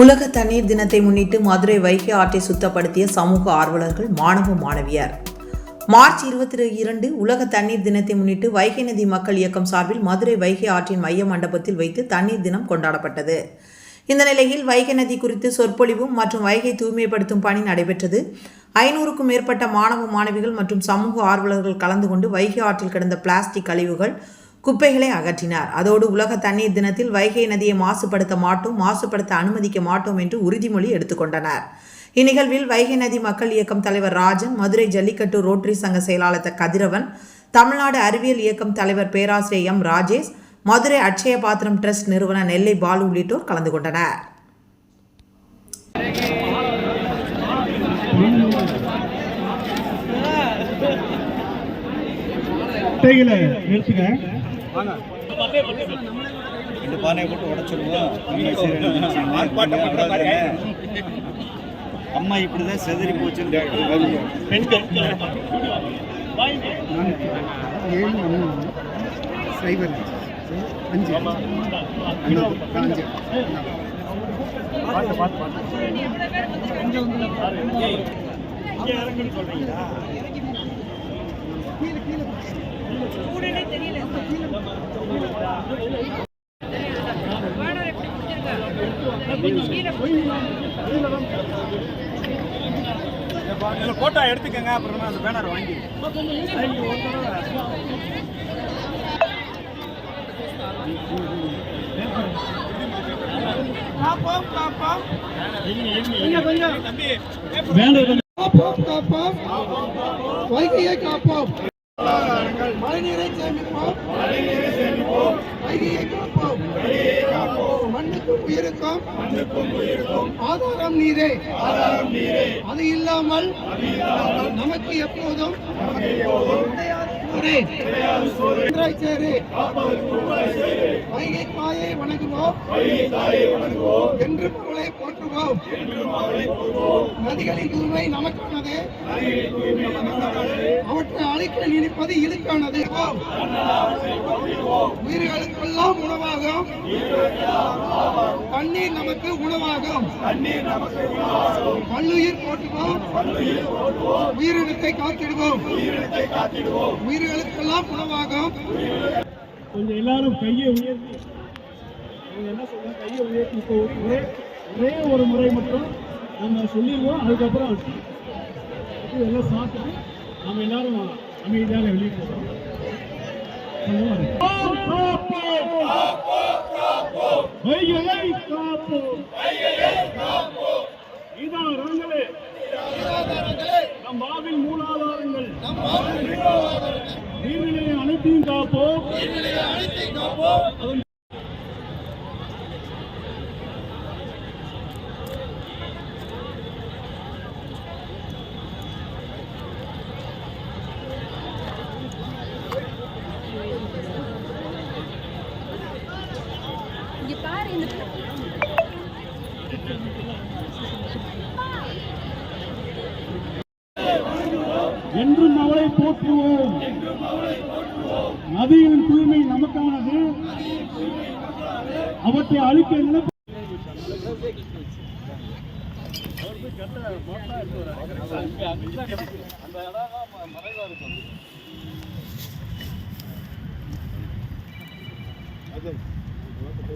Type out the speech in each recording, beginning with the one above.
உலக தண்ணீர் தினத்தை முன்னிட்டு மதுரை வைகை ஆற்றை சுத்தப்படுத்திய சமூக ஆர்வலர்கள் மாணவ மாணவியர். மார்ச் இருபத்தி இரண்டு உலக தண்ணீர் தினத்தை முன்னிட்டு வைகை நதி மக்கள் இயக்கம் சார்பில் மதுரை வைகை ஆற்றின் மைய மண்டபத்தில் வைத்து தண்ணீர் தினம் கொண்டாடப்பட்டது. இந்த நிலையில் வைகை நதி குறித்து சொற்பொழிவும் மற்றும் வைகை தூய்மைப்படுத்தும் பணி நடைபெற்றது. ஐநூறுக்கும் மேற்பட்ட மாணவ மாணவிகள் மற்றும் சமூக ஆர்வலர்கள் கலந்து கொண்டு வைகை ஆற்றில் கிடந்த பிளாஸ்டிக் கழிவுகள் குப்பைகளை அகற்றினார். அதோடு உலக தண்ணீர் தினத்தில் வைகை நதியை மாசுபடுத்த மாட்டோம் மாசுபடுத்த அனுமதிக்க மாட்டோம் என்று உறுதிமொழி எடுத்துக்கொண்டனர் இந்நிகழ்வில் வைகை நதி மக்கள் இயக்கம் தலைவர் ராஜன் மதுரை ஜல்லிக்கட்டு ரோட்டரி சங்க செயலாளர் கதிரவன் தமிழ்நாடு அறிவியல் இயக்கம் தலைவர் பேராசிரியர் எம் ராஜேஷ் மதுரை அட்சய பாத்திரம் ட்ரஸ்ட் நிறுவனர் நெல்லை பாலு உள்ளிட்டோர் கலந்து கொண்டனர். நிறுத்துங்க. இந்த பானையை போட்டு உடச்சிடுவோம் அம்மா இப்படிதான் செதறி போச்சுன்னு பெண்கள் ஏழு ஒன்று சைபர் அஞ்சு அஞ்சு போட்டோ எடுத்துக்கங்க அப்புறமா அந்த பேனர் வாங்கி. வேண்டாம். காப்போம் காப்போம். வைகையை காப்போம். மழைநீரை சேமிப்போம். வைகையை காப்போம். மண்ணுக்கும் உயிருக்கும். ஆதாரம் நீரே. அது இல்லாமல் நமக்கு எப்போதும் கிடையாது சோறு. ஒன்றாய் சேரு. வைகை தாயை வணங்குவோம். என்று அவளை போற்றுவோம். நதிகளின் தூய்மை நமக்கானது. அவற்றை அழிக்க நினைப்பது இழுக்கானது உயிர்களுக்கெல்லாம் உணவாகும். தண்ணீர் நமக்கு உணவாகும். பல்லுயிர் போற்றுவோம். உயிரினத்தை காத்திடுவோம். உயிர்களுக்கெல்லாம் உணவாகும். கொஞ்சம் எல்லாரும் கையை உயர்த்தி. என்ன சொல்றாங்க கையை உயர்த்தி இப்போ ஒரே ஒரே ஒரு முறை மட்டும் நம்ம சொல்லிடுவோம். அதுக்கப்புறம் இது எல்லாம் சாப்பிட்டு நம்ம எல்லாரும் அமைதியாக வெளியே போகிறோம் நம் வாழ்வின் மூலாதாரங்கள். நீர்நிலையை அனைத்தையும் காப்போம். அதன் இங்க பாரு இந்த என்றும் அவளை போற்றுவோம். நதியின் தூய்மை நமக்கானது. அவற்றை அழிக்க நினைப்ப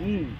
ம்.